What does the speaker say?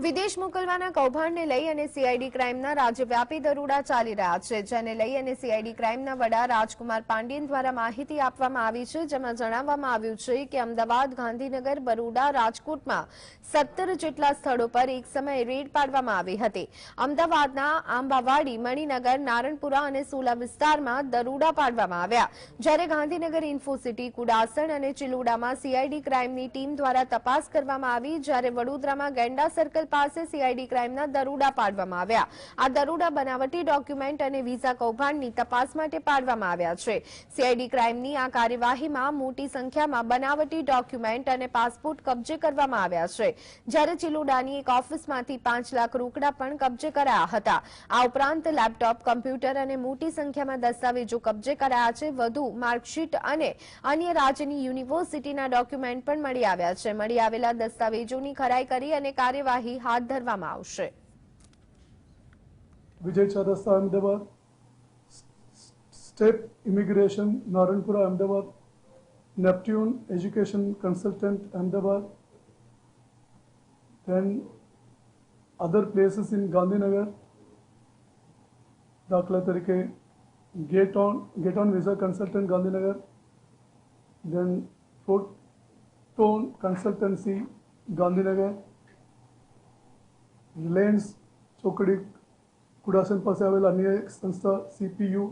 વિદેશ મોકલવાના કૌભાંડને લઈ અને સીઆઈડી ક્રાઇમના રાજ્યવ્યાપી દરોડા ચાલી રહ્યા છે જેને લઈ અને સીઆઈડી ક્રાઇમના વડા રાજકુમાર પાંડિયન દ્વારા માહિતી આપવામાં આવી છે જેમાં જણાવવામાં આવ્યું છે કે અમદાવાદ ગાંધીનગર બરોડા રાજકોટમાં સત્તર જેટલા સ્થળો પર એક સમયે રેડ પાડવામાં આવી હતી અમદાવાદના આંબાવાડી મણિનગર નારણપુરા અને સોલા વિસ્તારમાં દરોડા પાડવામાં આવ્યા જ્યારે ગાંધીનગર ઇન્ફોસિટી કુડાસણ અને ચિલુડામાં સીઆઈડી ક્રાઇમની ટીમ દ્વારા તપાસ કરવામાં આવી જ્યારે વડોદરામાં ગેંડા સર્કલ પાસે સીઆઈડી ક્રાઈમનો દરોડા પાડવામાં આવ્યા આ દરોડા બનાવટી ડોક્યુમેન્ટ અને વિઝા કૌભાંડની તપાસ માટે પાડવામાં આવ્યા છે સીઆઈડી ક્રાઈમની આ કાર્યવાહીમાં મોટી સંખ્યામાં બનાવટી ડોક્યુમેન્ટ અને પાસપોર્ટ કબ્જે કરવામાં આવ્યા છે જ્યારે ચિલુડાની એક ઓફિસમાંથી 5 લાખ રોકડા પણ કબ્જે કરાયા હતા આ ઉપરાંત લેપટોપ કમ્પ્યુટર અને મોટી સંખ્યામાં દસ્તાવેજો કબ્જે કરાયા છે વધુ માર્કશીટ અને અન્ય રાજ્યની યુનિવર્સિટીના ડોક્યુમેન્ટ પણ મળી આવ્યા છે મળી આવેલા દસ્તાવેજોની ખરાઈ કરી અને કાર્યવાહી हाथ धरवामा આવશે Vijay ચદસન Ahmedabad step immigration Naranpura Ahmedabad Neptune education consultant Ahmedabad then other places in Gandhinagar ડાકલે તરીકે get on get on visa consultant Gandhinagar then fortune consultancy Gandhinagar Reliance चोकडी Kudasan पसावेल आणि संस्था सी पी यू